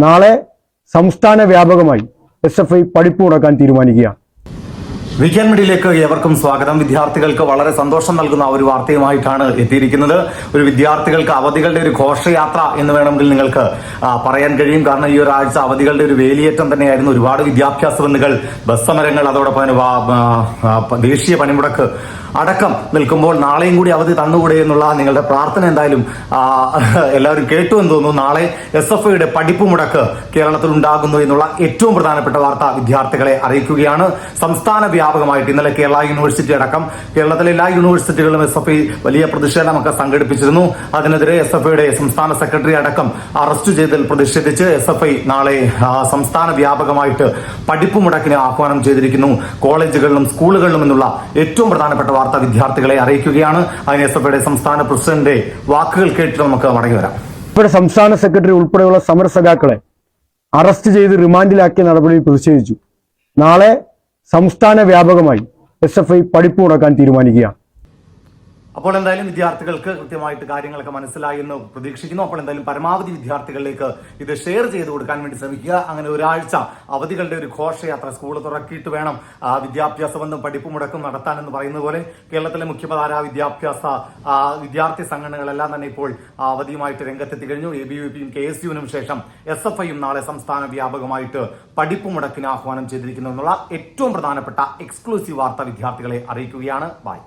നാളെ സംസ്ഥാന വ്യാപകമായി എസ് എഫ് ഐ പഠിപ്പ് മുടക്കാൻ തീരുമാനിക്കുകയാണ്. വീക്കെൻഡ് മിഡിലേക്ക് ഏവർക്കും സ്വാഗതം. വിദ്യാർത്ഥികൾക്ക് വളരെ സന്തോഷം നൽകുന്ന ഒരു വാർത്തയുമായിട്ടാണ് എത്തിയിരിക്കുന്നത്. ഒരു വിദ്യാർത്ഥികൾക്ക് അവധികളുടെ ഒരു ഘോഷയാത്ര എന്ന് വേണമെങ്കിൽ നിങ്ങൾക്ക് പറയാൻ കഴിയും. കാരണം ഈ ഒരാഴ്ച അവധികളുടെ ഒരു വേലിയേറ്റം തന്നെയായിരുന്നു ഒരുപാട് വിദ്യാഭ്യാസ ബന്ധുക്കൾ ബസ് സമരങ്ങൾ അതോടൊപ്പം ദേശീയ പണിമുടക്ക് അടക്കം നിൽക്കുമ്പോൾ നാളെയും കൂടി അവധി തന്നുകൂടെ എന്നുള്ള നിങ്ങളുടെ പ്രാർത്ഥന എന്തായാലും എല്ലാവരും കേട്ടു എന്ന് തോന്നുന്നു. നാളെ എസ് എഫ് ഐയുടെ പഠിപ്പ് മുടക്ക് കേരളത്തിൽ ഉണ്ടാകുന്നു എന്നുള്ള ഏറ്റവും പ്രധാനപ്പെട്ട വാർത്ത വിദ്യാർത്ഥികളെ അറിയിക്കുകയാണ്. സംസ്ഥാന വ്യാപകമായിട്ട് ഇന്നലെ കേരള യൂണിവേഴ്സിറ്റി അടക്കം കേരളത്തിലെ എല്ലാ യൂണിവേഴ്സിറ്റികളിലും എസ് എഫ് ഐ വലിയ പ്രതിഷേധമൊക്കെ സംഘടിപ്പിച്ചിരുന്നു. അതിനെതിരെ എസ് എഫ് ഐയുടെ സംസ്ഥാന സെക്രട്ടറി അടക്കം അറസ്റ്റ് ചെയ്തതിൽ പ്രതിഷേധിച്ച് എസ് എഫ് ഐ നാളെ സംസ്ഥാന വ്യാപകമായിട്ട് പഠിപ്പ് മുടക്കിന് ആഹ്വാനം ചെയ്തിരിക്കുന്നു. കോളേജുകളിലും സ്കൂളുകളിലും എന്നുള്ള ഏറ്റവും പ്രധാനപ്പെട്ട വാർത്ത വിദ്യാർത്ഥികളെ അറിയിക്കുകയാണ്. അതിന് എസ് എഫ് ഐയുടെ സംസ്ഥാന പ്രസിഡന്റിന്റെ വാക്കുകൾ കേട്ടിട്ട് നമുക്ക് മടങ്ങി വരാം. ഇവിടെ സംസ്ഥാന സെക്രട്ടറി ഉൾപ്പെടെയുള്ള സമരസഖാക്കളെ അറസ്റ്റ് ചെയ്ത് റിമാൻഡിലാക്കിയ നടപടിയിൽ പ്രതിഷേധിച്ചു. നാളെ സംസ്ഥാന വ്യാപകമായി എസ് എഫ് ഐ പഠിപ്പ് മുടക്കാൻ തീരുമാനിക്കുകയാണ്. അപ്പോൾ എന്തായാലും വിദ്യാർത്ഥികൾക്ക് കൃത്യമായിട്ട് കാര്യങ്ങളൊക്കെ മനസ്സിലായി എന്ന് പ്രതീക്ഷിക്കുന്നു. അപ്പോൾ എന്തായാലും പരമാവധി വിദ്യാർത്ഥികളിലേക്ക് ഇത് ഷെയർ ചെയ്ത് കൊടുക്കാൻ വേണ്ടി ശ്രമിക്കുക. അങ്ങനെ ഒരാഴ്ച അവധികളുടെ ഒരു ഘോഷയാത്ര സ്കൂൾ തുറക്കിയിട്ട് വേണം വിദ്യാഭ്യാസ ബന്ധം പഠിപ്പ് മുടക്കം നടത്താൻ എന്ന് പറയുന്നത് പോലെ കേരളത്തിലെ മുഖ്യധാര വിദ്യാഭ്യാസ വിദ്യാർത്ഥി സംഘടനകളെല്ലാം തന്നെ ഇപ്പോൾ അവധിയുമായിട്ട് രംഗത്തെത്തി കഴിഞ്ഞു എ ബി യു പിയും കെ എസ് യുവിനും ശേഷം എസ് എഫ് ഐയും നാളെ സംസ്ഥാന വ്യാപകമായിട്ട് പഠിപ്പ് മുടക്കിന് ആഹ്വാനം ചെയ്തിരിക്കുന്നു എന്നുള്ള ഏറ്റവും പ്രധാനപ്പെട്ട എക്സ്ക്ലൂസീവ് വാർത്ത വിദ്യാർത്ഥികളെ അറിയിക്കുകയാണ്. ബൈ